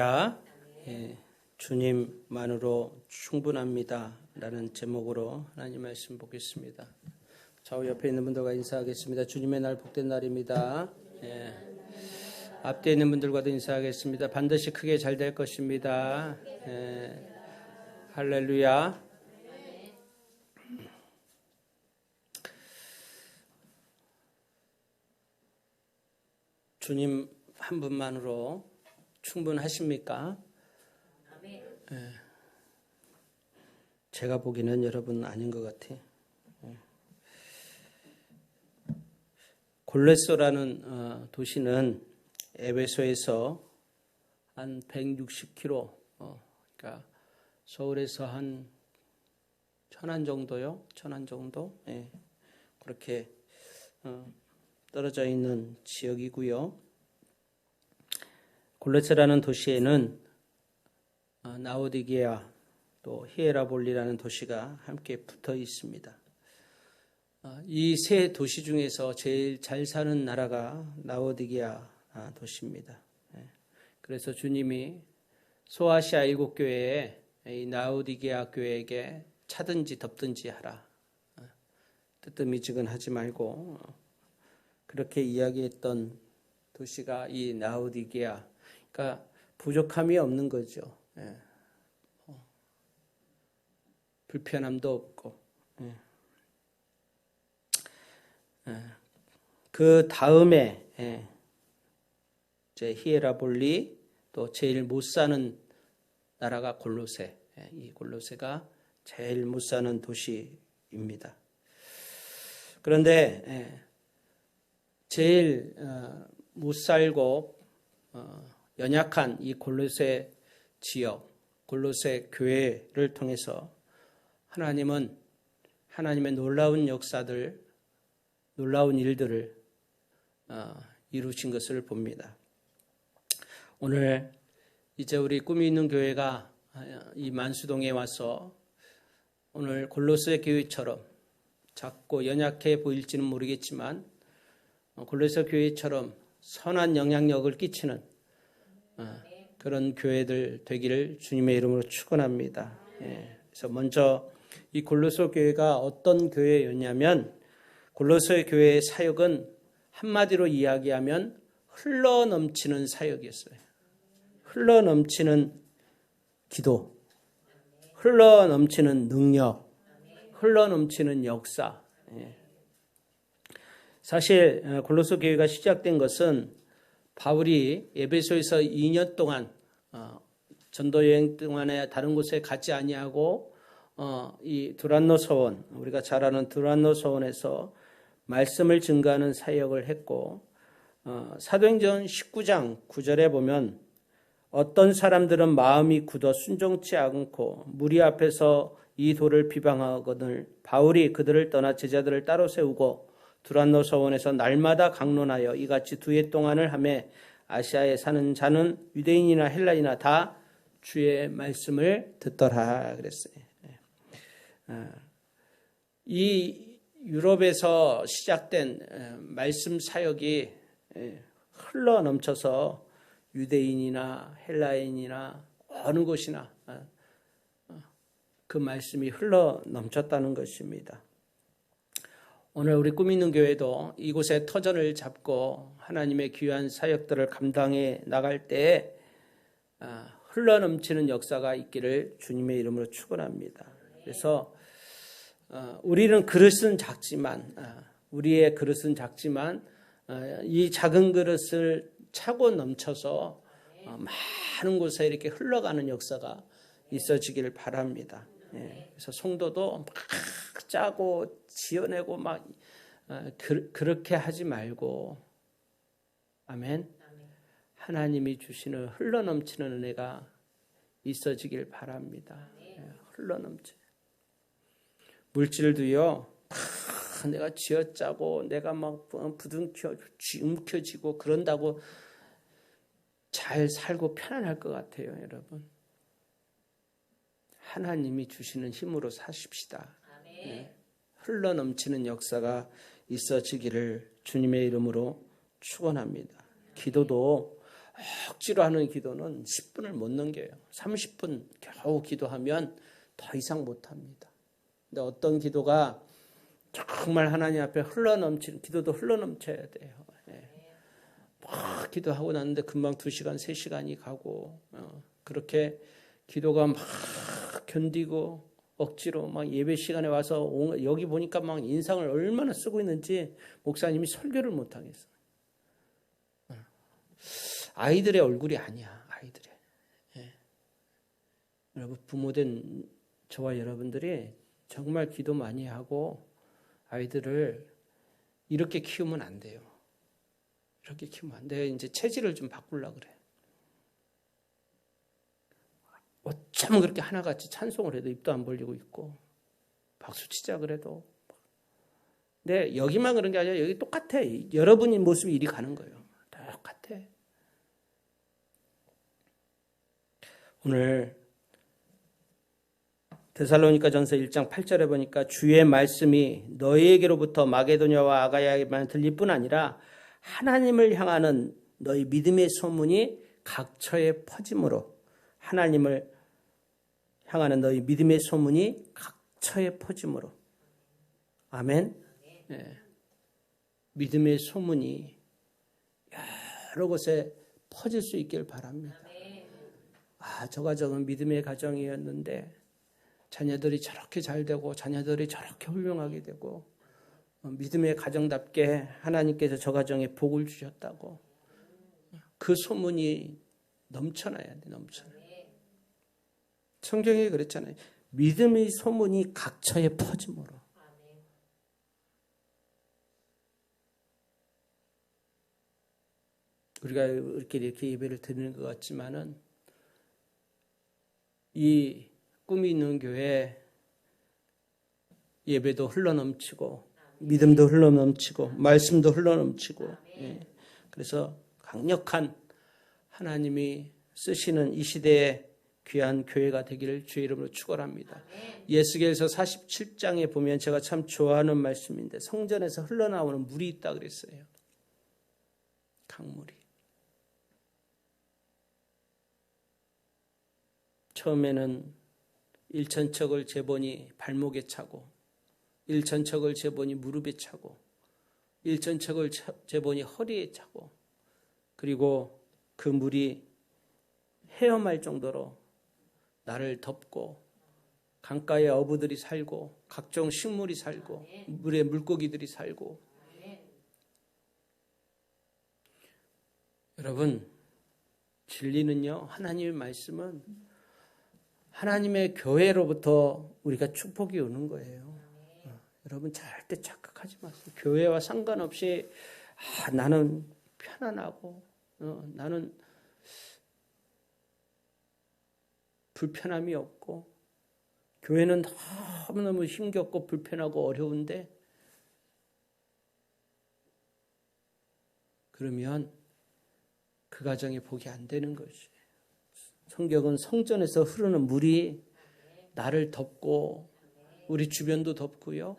야, 예, 주님만으로 충분합니다. 라는 제목으로 하나님 말씀 보겠습니다. 좌우 옆에 있는 분들과 인사하겠습니다. 주님의 날 복된 날입니다. 예, 앞뒤에 있는 분들과도 인사하겠습니다. 반드시 크게 잘 될 것입니다. 예, 할렐루야. 주님 한 분만으로 충분하십니까? 예. 제가 보기에는 여러분 아닌 것 같아. 예. 골레소라는 어, 도시는 에베소에서 한 160km, 어, 그러니까 서울에서 한 천안 정도요, 천안 정도, 예. 그렇게 어, 떨어져 있는 지역이고요. 골레스라는 도시에는 어, 나우디게아 또 히에라볼리라는 도시가 함께 붙어 있습니다. 어, 이세 도시 중에서 제일 잘 사는 나라가 나우디게아 아, 도시입니다. 예. 그래서 주님이 소아시아 일곱 교회에 이 나우디게아 교회에게 차든지 덮든지 하라. 어, 뜨뜻미지근하지 말고 그렇게 이야기했던 도시가 이 나우디게아 그러니까 부족함이 없는 거죠. 예. 어. 불편함도 없고. 예. 예. 그 다음에 예. 이제 히에라볼리 또 제일 못 사는 나라가 골로세. 예. 이 골로세가 제일 못 사는 도시입니다. 그런데 예. 제일 어, 못 살고 어, 연약한 이 골로새 지역, 골로새 교회를 통해서 하나님은 하나님의 놀라운 역사들, 놀라운 일들을 어, 이루신 것을 봅니다. 오늘 이제 우리 꿈이 있는 교회가 이 만수동에 와서 오늘 골로새 교회처럼 작고 연약해 보일지는 모르겠지만 골로새 교회처럼 선한 영향력을 끼치는 어, 그런 교회들 되기를 주님의 이름으로 축원합니다. 예, 그래서 먼저 이 골로새 교회가 어떤 교회였냐면 골로새 교회의 사역은 한마디로 이야기하면 흘러 넘치는 사역이었어요. 흘러 넘치는 기도, 흘러 넘치는 능력, 흘러 넘치는 역사. 예. 사실 어, 골로새 교회가 시작된 것은 바울이 에베소에서 2년 동안 어, 전도 여행 동안에 다른 곳에 가지 아니하고 어, 이 두란노 서원 우리가 잘 아는 두란노 서원에서 말씀을 증가하는 사역을 했고 어, 사도행전 19장 9절에 보면 어떤 사람들은 마음이 굳어 순종치 않고 무리 앞에서 이 도를 비방하거늘 바울이 그들을 떠나 제자들을 따로 세우고 두란노 서원에서 날마다 강론하여 이같이 두 해 동안을 하매 아시아에 사는 자는 유대인이나 헬라이나 다 주의 말씀을 듣더라 그랬어요. 예. 아, 이 유럽에서 시작된 말씀 사역이 흘러 넘쳐서 유대인이나 헬라인이나 어느 곳이나 어, 어, 그 말씀이 흘러 넘쳤다는 것입니다. 오늘 우리 꿈 있는 교회도 이곳에 터전을 잡고 하나님의 귀한 사역들을 감당해 나갈 때 아, 흘러 넘치는 역사가 있기를 주님의 이름으로 축원합니다. 그래서 어, 우리는 그릇은 작지만 아, 우리의 그릇은 작지만 어, 이 작은 그릇을 차고 넘쳐서 어, 많은 곳에 이렇게 흘러가는 역사가 있어지기를 바랍니다. 예, 그래서 성도도 막 짜고 지어내고 막 어, 그, 렇게 하지 말고 아멘. 하나님이 주시는 흘러넘치는 은혜가 있어지길 바랍니다. 예, 흘러넘치. 물질도요. 아, 내가 쥐어짜고 내가 막 부둥켜 움켜쥐고 그런다고 잘 살고 편안할 것 같아요, 여러분. 하나님이 주시는 힘으로 사십시다. 네. 흘러 넘치는 역사가 있어지기를 주님의 이름으로 축원합니다. 기도도 억지로 하는 기도는 10분을 못 넘겨요. 30분 겨우 기도하면 더 이상 못 합니다. 근데 어떤 기도가 정말 하나님 앞에 흘러 넘치는 기도도 흘러 넘쳐야 돼요. 예. 막 기도하고 났는데 금방 2시간, 3시간이 가고 어, 그렇게 기도가 막 견디고 억지로 막 예배 시간에 와서 여기 보니까 막 인상을 얼마나 쓰고 있는지 목사님이 설교를 못 하겠어. 어. 아이들의 얼굴이 아니야. 아이들의. 예. 여러분 부모된 저와 여러분들이 정말 기도 많이 하고 아이들을 이렇게 키우면 안 돼요. 이렇게 키우면 안 돼. 이제 체질을 좀 바꾸려 그래. 어쩌면 그렇게 하나같이 찬송을 해도 입도 안 벌리고 있고 박수 치자 그래도. 근데 여기만 그런 게 아니라 여기 똑같아. 여러분이 모습이 이리 가는 거예요. 똑같아. 오늘 데살로니가 전서 1장 8절에 보니까 주의 말씀이 너희에게로부터 마게도냐와 아가야에만 들릴 뿐 아니라 하나님을 향하는 너희 믿음의 소문이 각처에 퍼짐으로 하나님을 향하는 너희 믿음의 소문이 각처에 퍼짐으로 아멘. 네. 믿음의 소문이 여러 곳에 퍼질 수 있길 바랍니다. 아, 저 가정은 믿음의 가정이었는데 자녀들이 저렇게 잘 되고 자녀들이 저렇게 훌륭하게 되고 어, 믿음의 가정답게 하나님께서 저 가정에 복을 주셨다고 그 소문이 넘쳐나야 돼, 넘쳐나. 성경에 그랬잖아요. 믿음의 소문이 각처에 퍼짐으로. 우리가 이렇게 이렇게 예배를 드리는 것 같지만은 이 꿈이 있는 교회 예배도 흘러넘치고 믿음도 흘러넘치고 말씀도 흘러넘치고 예. 그래서 강력한 하나님이 쓰시는 이 시대에 귀한 교회가 되기를 주의 이름으로 축원합니다. 예수계에서 47장에 보면 제가 참 좋아하는 말씀인데 성전에서 흘러나오는 물이 있다 그랬어요. 강물이. 처음에는 일천척을 재보니 발목에 차고 일천척을 재보니 무릎에 차고 일천척을 재보니 허리에 차고 그리고 그 물이 헤엄할 정도로 나를 덮고 강가에 어부들이 살고 각종 식물이 살고 물에 물고기들이 살고 여러분 진리는요 하나님의 말씀은 하나님의 교회로부터 우리가 축복이 오는 거예요. 어, 여러분 절대 착각하지 마세요. 교회와 상관없이 아, 나는 편안하고 어, 나는 불편함이 없고 교회는 너무너무 힘겹고 불편하고 어려운데 그러면 그 가정이 복이 안 되는 것이. 성경은 성전에서 흐르는 물이 나를 덮고 우리 주변도 덮고요.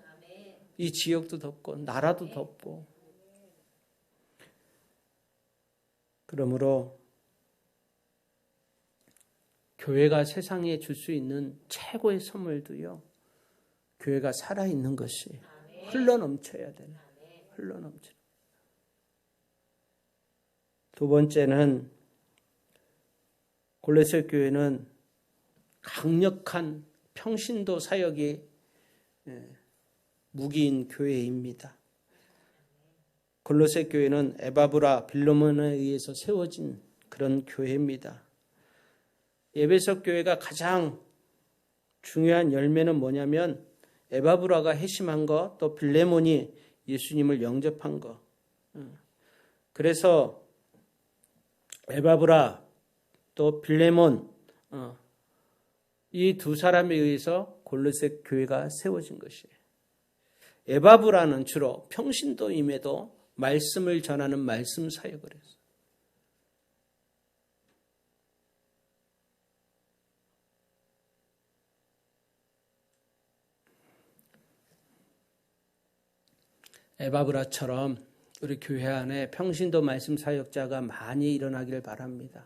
이 지역도 덮고 나라도 덮고 그러므로 교회가 세상에 줄 수 있는 최고의 선물도요. 교회가 살아 있는 것이 흘러 넘쳐야 되는 흘러넘쳐. 두 번째는 골레세 교회는 강력한 평신도 사역이 예, 무기인 교회입니다. 골로새 교회는 에바브라 빌로몬에 의해서 세워진 그런 교회입니다. 예배석 교회가 가장 중요한 열매는 뭐냐면 에바브라가 해심한 것, 또 빌레몬이 예수님을 영접한 것. 그래서 에바브라 또 빌레몬 어, 이두 사람에 의해서 골로새 교회가 세워진 것이에요. 에바브라는 주로 평신도임에도 말씀을 전하는 말씀 사역을 했어요. 에바브라처럼 우리 교회 안에 평신도 말씀 사역자가 많이 일어나기를 바랍니다.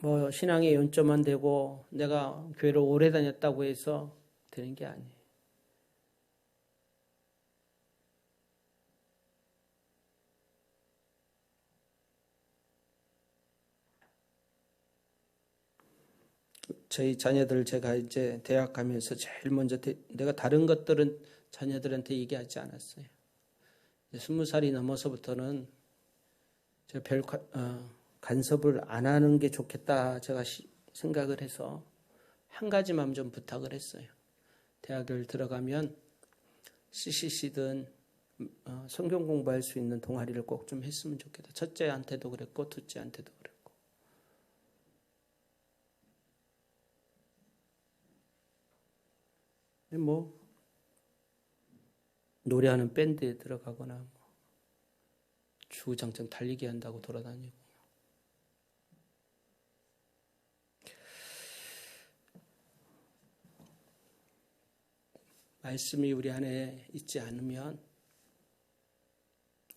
뭐 신앙의 연점만 되고 내가 교회를 오래 다녔다고 해서 되는 게 아니에요. 저희 자녀들 제가 이제 대학 가면서 제일 먼저 대- 내가 다른 것들은 자녀들한테 얘기하지 않았어요. 스무 살이 넘어서부터는 제가 별 가- 어, 간섭을 안 하는 게 좋겠다 제가 시- 생각을 해서 한 가지만 좀 부탁을 했어요. 대학을 들어가면 CCC든 어, 성경 공부할 수 있는 동아리를 꼭 좀 했으면 좋겠다. 첫째한테도 그랬고 둘째한테도 그랬고. 뭐 노래하는 밴드에 들어가거나 뭐 주구장창 달리기 한다고 돌아다니고 말씀이 우리 안에 있지 않으면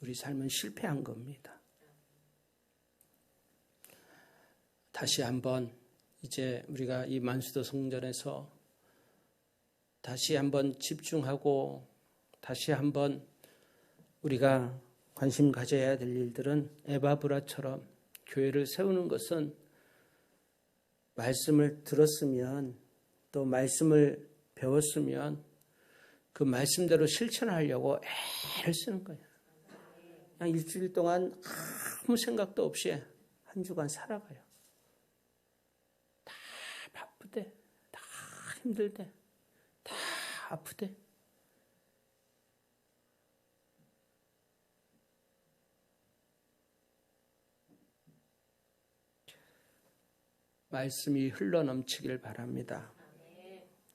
우리 삶은 실패한 겁니다. 다시 한번 이제 우리가 이 만수도 성전에서 다시 한번 집중하고 다시 한번 우리가 관심 가져야 될 일들은 에바브라처럼 교회를 세우는 것은 말씀을 들었으면 또 말씀을 배웠으면 그 말씀대로 실천하려고 애를 쓰는 거예요. 그냥 일주일 동안 아무 생각도 없이 한 주간 살아가요. 다 바쁘대, 다 힘들대, 다 아프대. 말씀이 흘러 넘치길 바랍니다.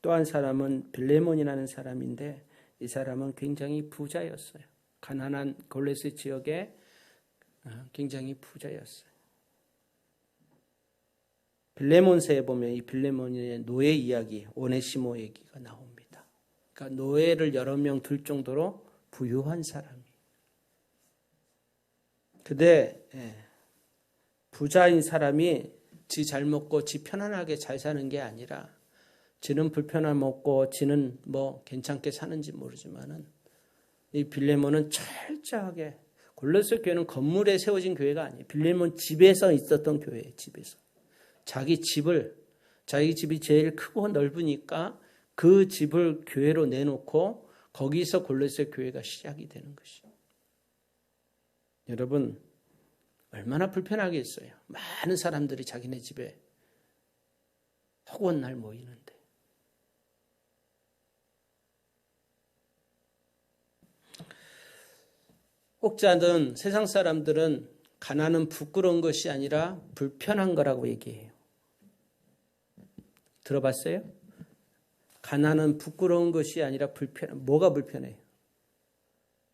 또 한 사람은 빌레몬이라는 사람인데 이 사람은 굉장히 부자였어요. 가난한 골레스 지역에 어, 굉장히 부자였어요. 빌레몬서에 보면 이 빌레몬의 노예 이야기, 오네시모 얘기가 나옵니다. 그러니까 노예를 여러 명 둘 정도로 부유한 사람이. 근데 예, 부자인 사람이 지 잘 먹고 지 편안하게 잘 사는 게 아니라 지는 불편함 먹고 지는 뭐 괜찮게 사는지 모르지만은 이 빌레몬은 철저하게 골로새 교회는 건물에 세워진 교회가 아니에요. 빌레몬 집에서 있었던 교회예요. 집에서 자기 집을 자기 집이 제일 크고 넓으니까 그 집을 교회로 내놓고 거기서 골로새 교회가 시작이 되는 것이요. 여러분 얼마나 불편하겠어요. 많은 사람들이 자기네 집에 허구한 날 모이는데. 혹자는 세상 사람들은 가난은 부끄러운 것이 아니라 불편한 거라고 얘기해요. 들어봤어요? 가난은 부끄러운 것이 아니라 불편, 뭐가 불편해요?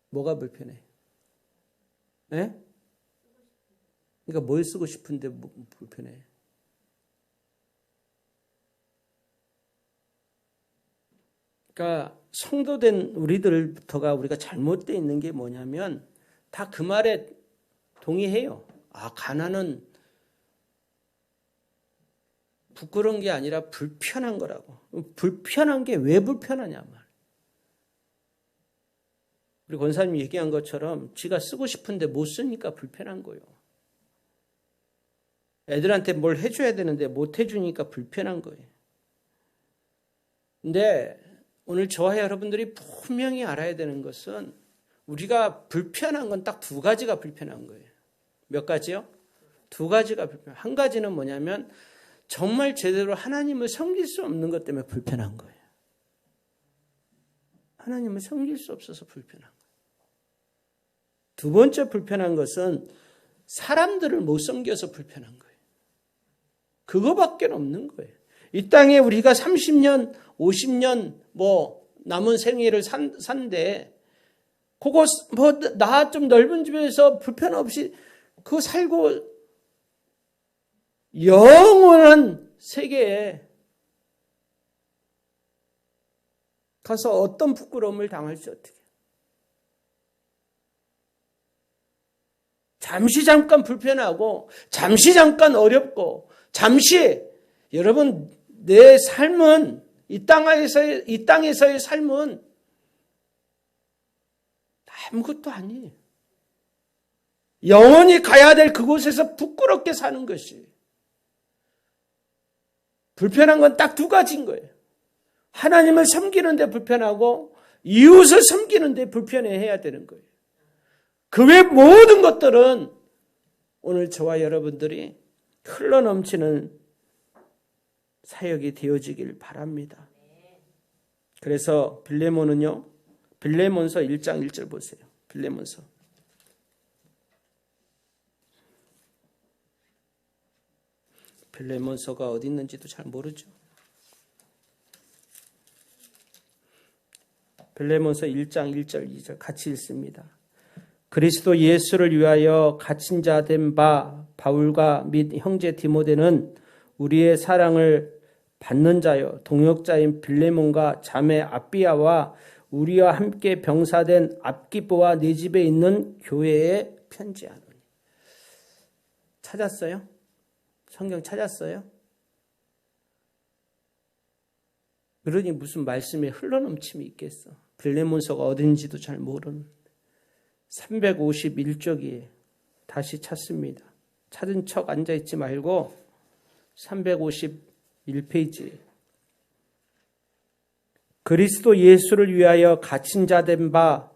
뭐가 불편해요? 예? 그러니까 뭘 쓰고 싶은데 뭐 불편해. 그러니까 성도된 우리들부터가 우리가 잘못되어 있는 게 뭐냐면 다 그 말에 동의해요. 아, 가난은 부끄러운 게 아니라 불편한 거라고. 불편한 게 왜 불편하냐 말. 우리 권사님이 얘기한 것처럼 지가 쓰고 싶은데 못 쓰니까 불편한 거예요. 애들한테 뭘 해줘야 되는데 못 해주니까 불편한 거예요. 근데 오늘 저와 여러분들이 분명히 알아야 되는 것은 우리가 불편한 건 딱 두 가지가 불편한 거예요. 몇 가지요? 두 가지가 불편. 한 가지는 뭐냐면 정말 제대로 하나님을 섬길 수 없는 것 때문에 불편한 거예요. 하나님을 섬길 수 없어서 불편한 거예요. 두 번째 불편한 것은 사람들을 못 섬겨서 불편한 거예요. 그거밖에 없는 거예요. 이 땅에 우리가 30년, 50년 뭐 남은 생애를 산, 산데 그거 뭐 나 좀 넓은 집에서 불편 없이 그거 살고 영원한 세계에 가서 어떤 부끄러움을 당할지 어떻게. 잠시 잠깐 불편하고 잠시 잠깐 어렵고 잠시 여러분 내 삶은 이 땅에서의 이 땅에서의 삶은 아무것도 아니에요. 영원히 가야 될 그곳에서 부끄럽게 사는 것이 불편한 건 딱 두 가지인 거예요. 하나님을 섬기는데 불편하고 이웃을 섬기는데 불편해해야 되는 거예요. 그 외 모든 것들은 오늘 저와 여러분들이 흘러넘치는 사역이 되어지길 바랍니다. 그래서 빌레몬은요, 빌레몬서 1장 1절 보세요. 빌레몬서. 빌레몬서가 어디 있는지도 잘 모르죠. 빌레몬서 1장 1절 2절 같이 읽습니다. 그리스도 예수를 위하여 갇힌 자 된 바 바울과 및 형제 디모데는 우리의 사랑을 받는 자요 동역자인 빌레몬과 자매 아비아와 우리와 함께 병사된 압기보와 내 집에 있는 교회에 편지하노니 찾았어요? 성경 찾았어요? 그러니 무슨 말씀에 흘러넘침이 있겠어? 빌레몬서가 어딘지도 잘 모르는 351쪽이 다시 찾습니다. 찾은 척 앉아있지 말고 351페이지 그리스도 예수를 위하여 갇힌 자된 바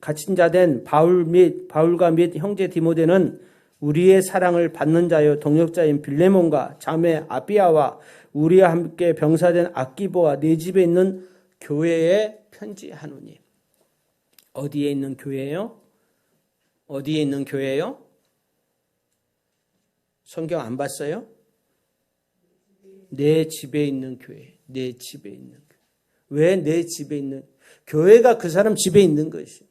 갇힌 자된 바울 및 바울과 및 형제 디모데는 우리의 사랑을 받는 자요 동역자인 빌레몬과 자매 아비아와 우리와 함께 병사된 아기보와 내 집에 있는 교회에 편지하노니 어디에 있는 교회요? 어디에 있는 교회요? 성경 안 봤어요? 내 집에 있는 교회, 내 집에 있는 교회. 왜 내 집에 있는 교회가 그 사람 집에 있는 것이.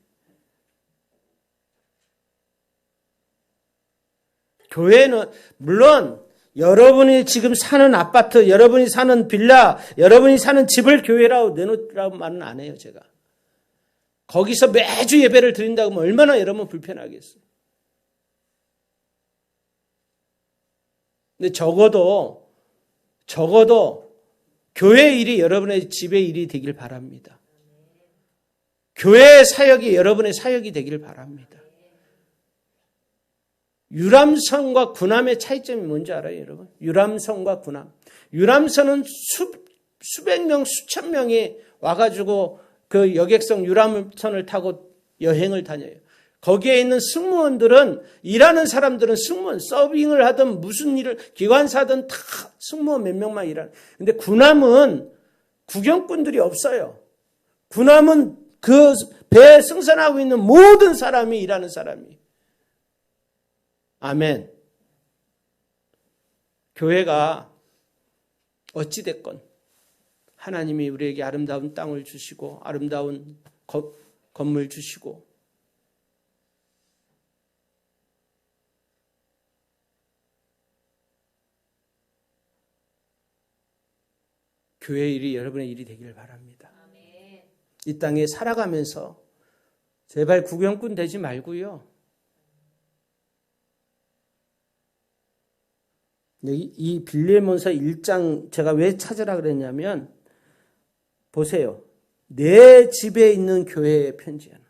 교회는 물론 여러분이 지금 사는 아파트, 여러분이 사는 빌라, 여러분이 사는 집을 교회라고 내놓으라고 말은 안 해요, 제가. 거기서 매주 예배를 드린다고 하면 얼마나 여러분 불편하겠어요. 근데 적어도, 적어도 교회 일이 여러분의 집의 일이 되길 바랍니다. 교회 사역이 여러분의 사역이 되기를 바랍니다. 유람선과 군함의 차이점이 뭔지 알아요, 여러분? 유람선과 군함. 유람선은 수, 수백 명, 수천 명이 와가지고 그 여객선 유람선을 타고 여행을 다녀요. 거기에 있는 승무원들은 일하는 사람들은 승무원 서빙을 하든 무슨 일을 기관사든 다 승무원 몇 명만 일하는. 근데 군함은 구경꾼들이 없어요. 군함은 그 배에 승선하고 있는 모든 사람이 일하는 사람이. 아멘. 교회가 어찌됐건 하나님이 우리에게 아름다운 땅을 주시고 아름다운 거, 건물 주시고 교회 일이 여러분의 일이 되기를 바랍니다. 이 땅에 살아가면서 제발 구경꾼 되지 말고요. 이 빌레몬서 1장 제가 왜 찾으라 그랬냐면 보세요. 내 집에 있는 교회에 편지하는.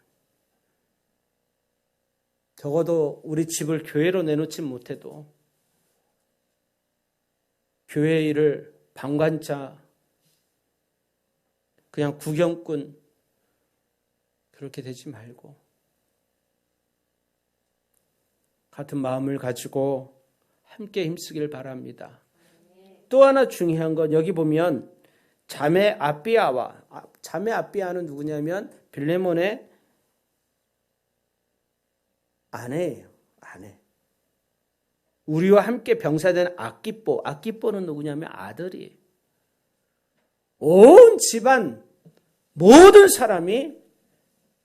적어도 우리 집을 교회로 내놓지 못해도 교회 일을 방관자, 그냥 구경꾼, 그렇게 되지 말고 같은 마음을 가지고 함께 힘쓰길 바랍니다. 또 하나 중요한 건 여기 보면 자매 아비아와 자매 아비아는 누구냐면 빌레몬의 아내예요. 아내. 우리와 함께 병사된 아기뽀. 아기뽀는 누구냐면 아들이에요. 온 집안 모든 사람이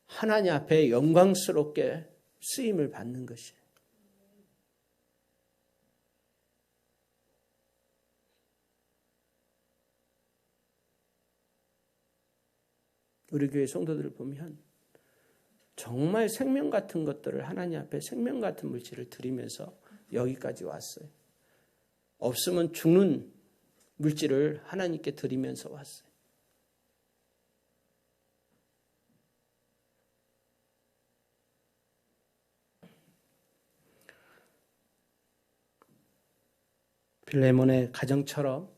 하나님 앞에 영광스럽게 쓰임을 받는 것이에요. 우리 교회 성도들을 보면 정말 생명 같은 것들을 하나님 앞에 생명 같은 물질을 드리면서 여기까지 왔어요. 없으면 죽는 물질을 하나님께 드리면서 왔어요. 빌레몬의 가정처럼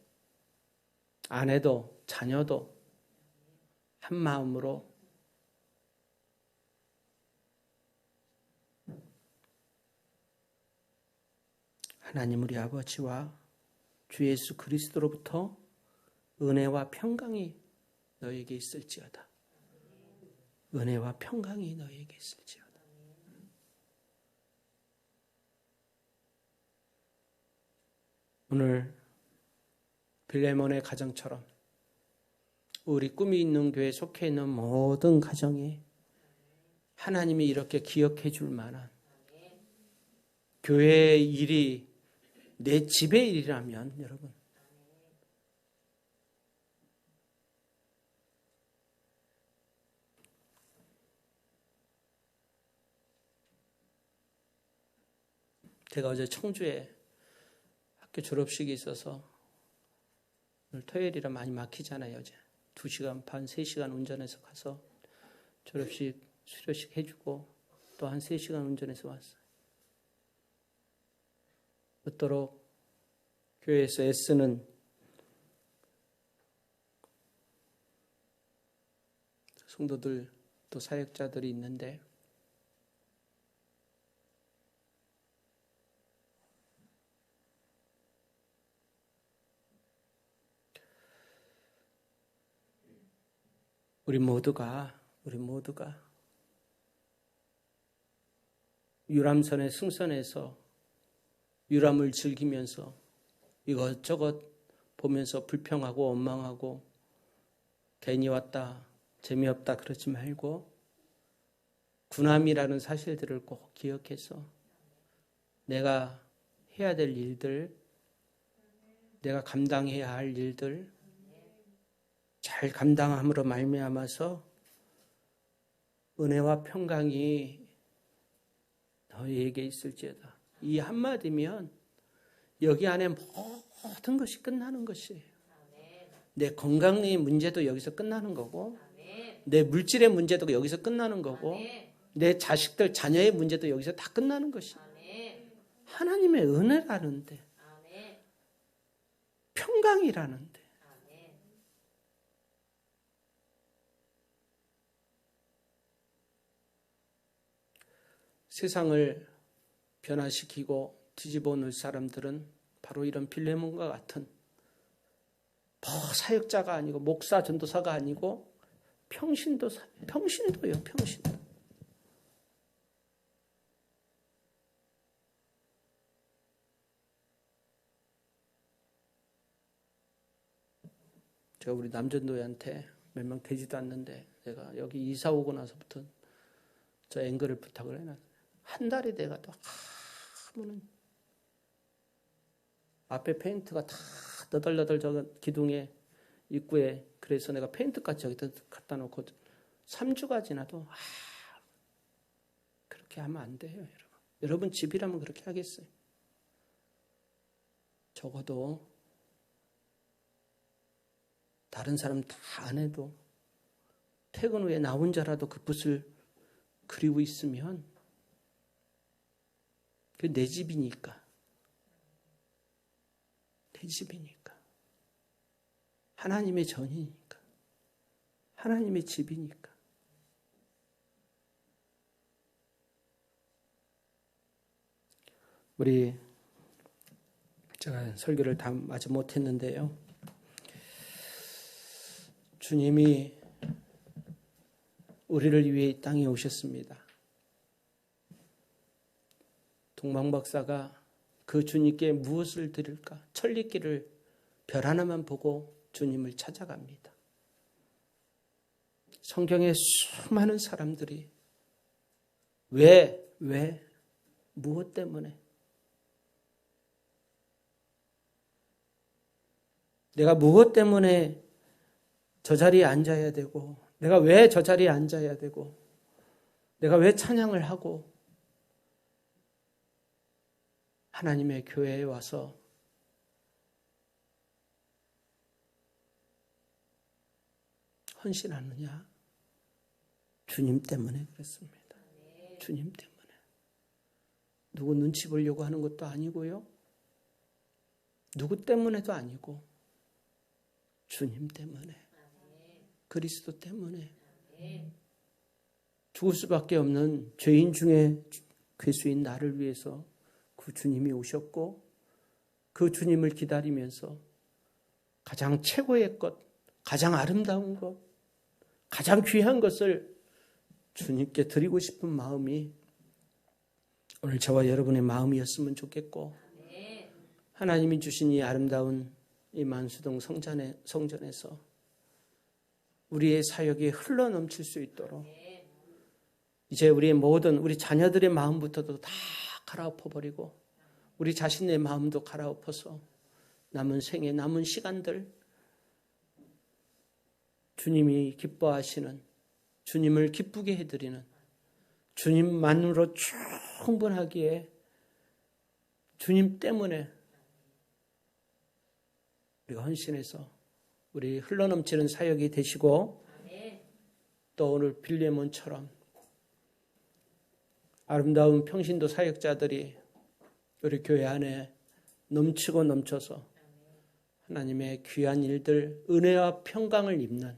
아내도 자녀도 한 마음으로 하나님 우리 아버지와 주 예수 그리스도로부터 은혜와 평강이 너에게 있을지어다. 은혜와 평강이 너에게 있을지어다. 오늘 빌레몬의 가정처럼 우리 꿈이 있는 교회 속해 있는 모든 가정에 하나님이 이렇게 기억해 줄 만한 교회의 일이 내 집의 일이라면 여러분. 제가 어제 청주에 학교 졸업식이 있어서 오늘 토요일이라 많이 막히잖아요 어제 2시간 반 3시간 운전해서 가서 졸업식 수료식 해주고 또 한 3시간 운전해서 왔어요. 그토록 교회에서 애쓰는 성도들 또 사역자들이 있는데 우리 모두가 우리 모두가 유람선의 승선에서 유람을 즐기면서 이것저것 보면서 불평하고 원망하고 괜히 왔다 재미없다 그러지 말고 군함이라는 사실들을 꼭 기억해서 내가 해야 될 일들 내가 감당해야 할 일들 잘 감당함으로 말미암아서 은혜와 평강이 너희에게 있을지어다. 이 한마디면 여기 안에 모든 것이 끝나는 것이에요. 내 건강의 문제도 여기서 끝나는 거고, 내 물질의 문제도 여기서 끝나는 거고, 내 자식들 자녀의 문제도 여기서 다 끝나는 것이에요. 하나님의 은혜라는데, 평강이라는데, 세상을 변화시키고 뒤집어 놓을 사람들은 바로 이런 빌레몬과 같은 뭐 사역자가 아니고 목사 전도사가 아니고 평신도 평신도요 평신도 제가 우리 남전도회한테 몇 명 되지도 않는데 내가 여기 이사 오고 나서부터 저 앵글을 부탁을 해놨어요. 한 달이 돼가도 하면은 앞에 페인트가 다 너덜너덜 저 기둥에 입구에 그래서 내가 페인트까지 저기다 갖다 놓고 3주가 지나도 아, 그렇게 하면 안 돼요, 여러분. 여러분 집이라면 그렇게 하겠어요. 적어도 다른 사람 다 안 해도 퇴근 후에 나 혼자라도 그 붓을 그리고 있으면 그 내 집이니까. 내 집이니까. 하나님의 전이니까. 하나님의 집이니까. 우리 제가 설교를 다 마저 못했는데요. 주님이 우리를 위해 이 땅에 오셨습니다. 동방 박사가 그 주님께 무엇을 드릴까? 천리길을 별 하나만 보고 주님을 찾아갑니다. 성경에 수많은 사람들이 왜, 왜, 무엇 때문에 내가 무엇 때문에 저 자리에 앉아야 되고, 내가 왜 저 자리에 앉아야 되고, 내가 왜 찬양을 하고 하나님의 교회에 와서 헌신하느냐? 주님 때문에 그랬습니다. 주님 때문에. 누구 눈치 보려고 하는 것도 아니고요. 누구 때문에도 아니고 주님 때문에 그리스도 때문에 죽을 수밖에 없는 죄인 중에 괴수인 나를 위해서 그 주님이 오셨고 그 주님을 기다리면서 가장 최고의 것, 가장 아름다운 것, 가장 귀한 것을 주님께 드리고 싶은 마음이 오늘 저와 여러분의 마음이었으면 좋겠고 하나님이 주신 이 아름다운 이 만수동 성전에, 성전에서 우리의 사역이 흘러 넘칠 수 있도록 이제 우리의 모든 우리 자녀들의 마음부터도 다 갈아엎어 버리고 우리 자신의 마음도 갈아엎어서 남은 생애 남은 시간들 주님이 기뻐하시는 주님을 기쁘게 해드리는 주님만으로 충분하기에 주님 때문에 우리가 헌신해서 우리 흘러넘치는 사역이 되시고 또 오늘 빌레몬처럼 아름다운 평신도 사역자들이 우리 교회 안에 넘치고 넘쳐서 하나님의 귀한 일들, 은혜와 평강을 입는